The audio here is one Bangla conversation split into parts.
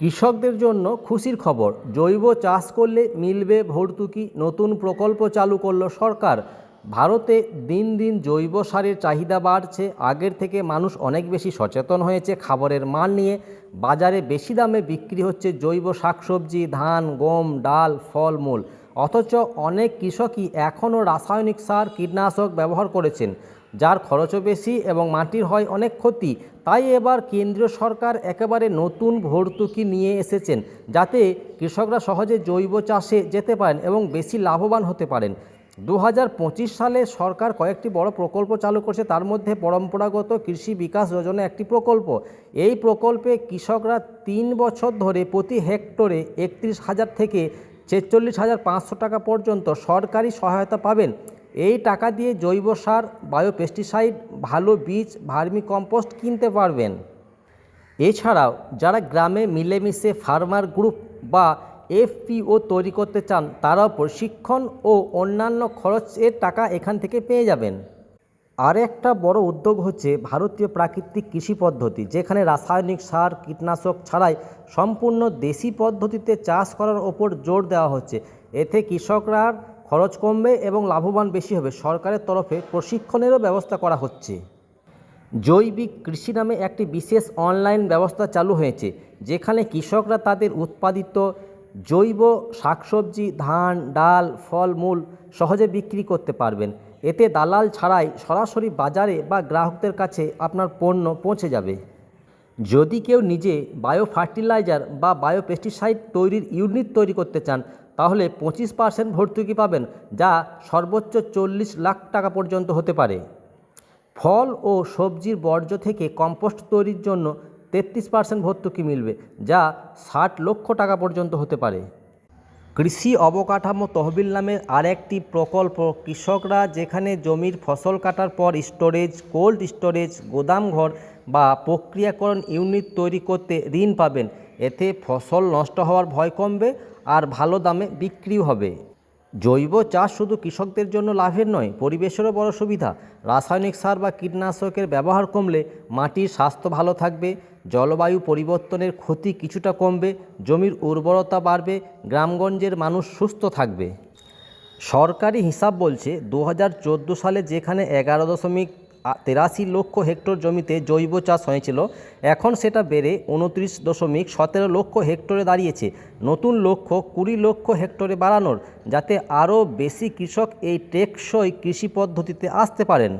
কৃষকদের জন্য খুশির খবর, জৈব চাষ করলে মিলবে ভর্তুকি, নতুন প্রকল্প চালু করল সরকার। ভারতে দিন দিন জৈব সারের চাহিদা বাড়ছে, আগের থেকে মানুষ অনেক বেশি সচেতন হয়েছে খাবারের মান নিয়ে। বাজারে বেশি দামে বিক্রি হচ্ছে জৈব শাকসবজি, ধান, গম, ডাল, ফলমূল। অথচ অনেক কৃষকই এখনও রাসায়নিক সার, কীটনাশক ব্যবহার করেছেন। যার খরচও বেশি এবং মাটির হয় অনেক ক্ষতি, তাই এবার কেন্দ্রীয় সরকার একেবারে নতুন ভর্তুকি নিয়ে এসেছেন যাতে কৃষকরা সহজে জৈব চাষে যেতে পারেন এবং বেশি লাভবান হতে পারেন। দু হাজার পঁচিশ সালে সরকার কয়েকটি বড় প্রকল্প চালু করছে, তার মধ্যে পরম্পরাগত কৃষি বিকাশ যোজনা একটি প্রকল্প। এই প্রকল্পে কৃষকরা তিন বছর ধরে প্রতি হেক্টরে একত্রিশ হাজার থেকে ছেচল্লিশ হাজার পাঁচশো টাকা পর্যন্ত সরকারি সহায়তা পাবেন। এই টাকা দিয়ে জৈব সার, বায়োপেস্টিসাইড, ভালো বীজ ভার্মি কম্পোস্ট কিনতে পারবেন। এছাড়াও যারা গ্রামে মিলেমিশে ফার্মার গ্রুপ বা এফপিও তৈরি করতে চান, তারাও প্রশিক্ষণ ও অন্যান্য খরচের টাকা এখান থেকে পেয়ে যাবেন। আর একটা বড় উদ্যোগ হচ্ছে ভারতীয় প্রাকৃতিক কৃষি পদ্ধতি, যেখানে রাসায়নিক সার, কীটনাশক ছাড়াই সম্পূর্ণ দেশি পদ্ধতিতে চাষ করার ওপর জোর দেওয়া হচ্ছে। এতে কৃষকরা খরচ কমবে এবং লাভবান বেশি হবে। সরকারের তরফে প্রশিক্ষণেরও ব্যবস্থা করা হচ্ছে। জৈবিক কৃষি নামে একটি বিশেষ অনলাইন ব্যবস্থা চালু হয়েছে, যেখানে কৃষকরা তাদের উৎপাদিত জৈব শাকসবজি, ধান, ডাল, ফলমূল সহজে বিক্রি করতে পারবেন। এতে দালাল ছাড়াই সরাসরি বাজারে বা গ্রাহকদের কাছে আপনার পণ্য পৌঁছে যাবে। যদি কেউ নিজে বায়ো ফার্টিলাইজার বা বায়ো পেস্টিসাইড তৈরির ইউনিট তৈরি করতে চান তাহলে পঁচিশ পার্সেন্ট ভর্তুকি পাবেন যা সর্বোচ্চ চল্লিশ লাখ টাকা পর্যন্ত হতে পারে। ফল ও সবজির বর্জ্য থেকে কম্পোস্ট তৈরির জন্য তেত্রিশ পার্সেন্ট ভর্তুকি মিলবে, যা ষাট লক্ষ টাকা পর্যন্ত হতে পারে। কৃষি অবকাঠামো তহবিল নামের আরেকটি প্রকল্প কৃষকরা যেখানে জমির ফসল কাটার পর স্টোরেজ, কোল্ড স্টোরেজ গোদামঘর বা প্রক্রিয়াকরণ ইউনিট তৈরি করতে ঋণ পাবেন। এতে ফসল নষ্ট হওয়ার ভয় কমবে আর ভালো দামে বিক্রিও হবে। জৈব চাষ শুধু কৃষকদের জন্য লাভের নয়, পরিবেশেরও বড় সুবিধা। রাসায়নিক সার বা কীটনাশকের ব্যবহার কমলে মাটির স্বাস্থ্য ভালো থাকবে, জলবায়ু পরিবর্তনের ক্ষতি কিছুটা কমবে, জমির উর্বরতা বাড়বে, গ্রামগঞ্জের মানুষ সুস্থ থাকবে। সরকারি হিসাব বলছে, দু হাজার চোদ্দ সালে যেখানে এগারো দশমিক তেরাশি লক্ষ হেক্টর জমিতে জৈব চাষ হয়েছিল। এখন সেটা বেড়ে উনত্রিশ দশমিক সতেরো লক্ষ হেক্টরে দাঁড়িয়েছে। নতুন লক্ষ্য কুড়ি লক্ষ হেক্টরে বাড়ানোর, যাতে আরও বেশি কৃষক এই টেকসই কৃষি পদ্ধতিতে আসতে পারেন।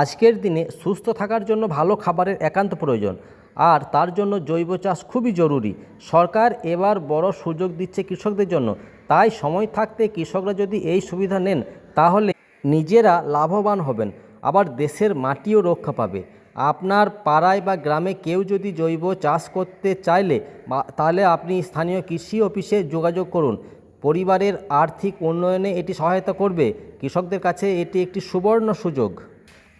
আজকের দিনে সুস্থ থাকার জন্য ভালো খাবারের একান্ত প্রয়োজন, আর তার জন্য জৈব চাষ খুবই জরুরি। সরকার এবার বড় সুযোগ দিচ্ছে কৃষকদের জন্য। তাই সময় থাকতে কৃষকরা যদি এই সুবিধা নেন, তাহলে নিজেরা লাভবান হবেন। আবার দেশের মাটিও রক্ষা পাবে। আপনার পাড়ায় বা গ্রামে কেউ যদি জৈব চাষ করতে চাইলে তাহলে আপনি স্থানীয় কৃষি অফিসে যোগাযোগ করুন। পরিবারের আর্থিক উন্নয়নে এটি সহায়তা করবে। কৃষকদের কাছে এটি একটি সুবর্ণ সুযোগ।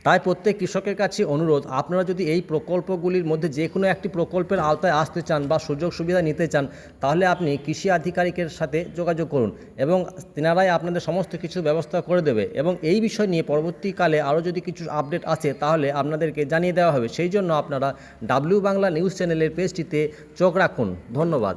তাই প্রত্যেক কৃষকের কাছে অনুরোধ, আপনারা যদি এই প্রকল্পগুলির মধ্যে যে কোনো একটি প্রকল্পের আওতায় আসতে চান বা সুযোগ সুবিধা নিতে চান, তাহলে আপনি কৃষি আধিকারিকের সাথে যোগাযোগ করুন এবং তেনারাই আপনাদের সমস্ত কিছু ব্যবস্থা করে দেবে এবং এই বিষয় নিয়ে পরবর্তীকালে আরও যদি কিছু আপডেট আসে তাহলে আপনাদেরকে জানিয়ে দেওয়া হবে। সেই জন্য আপনারা ডাব্লিউ বাংলা নিউজ চ্যানেলের পেজটিতে চোখ রাখুন। ধন্যবাদ।